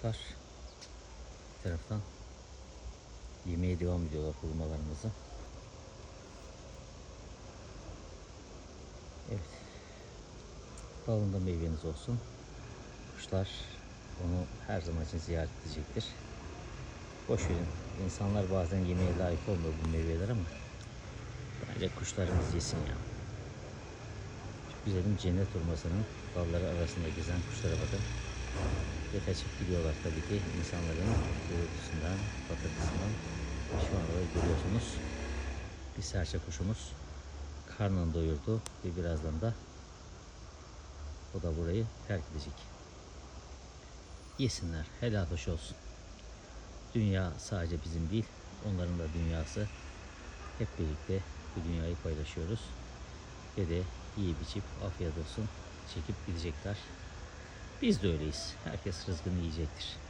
kuşlar bir taraftan yemeye devam ediyorlar hurmalarımızı. Evet. Dalında meyveniz olsun. Kuşlar onu her zaman için ziyaret edecektir. Boş verin. İnsanlar bazen yemeğe layık olmuyor bu meyveler ama bence kuşlarımız yesin ya. Şu güzelim cennet hurmasının dalları arasında gezen kuşlara bakın. Ve kaçıp gidiyorlar tabii ki insanların gürültüsünden, patırtısından. Şu anda da görüyorsunuz bir serçe kuşumuz karnını doyurdu ve birazdan da o da burayı terk edecek. Yesinler, helal hoş olsun. Dünya sadece bizim değil, onların da dünyası. Hep birlikte bu dünyayı paylaşıyoruz. Ve de yiyip içip afiyet olsun çekip gidecekler. Biz de öyleyiz. Herkes rızkını yiyecektir.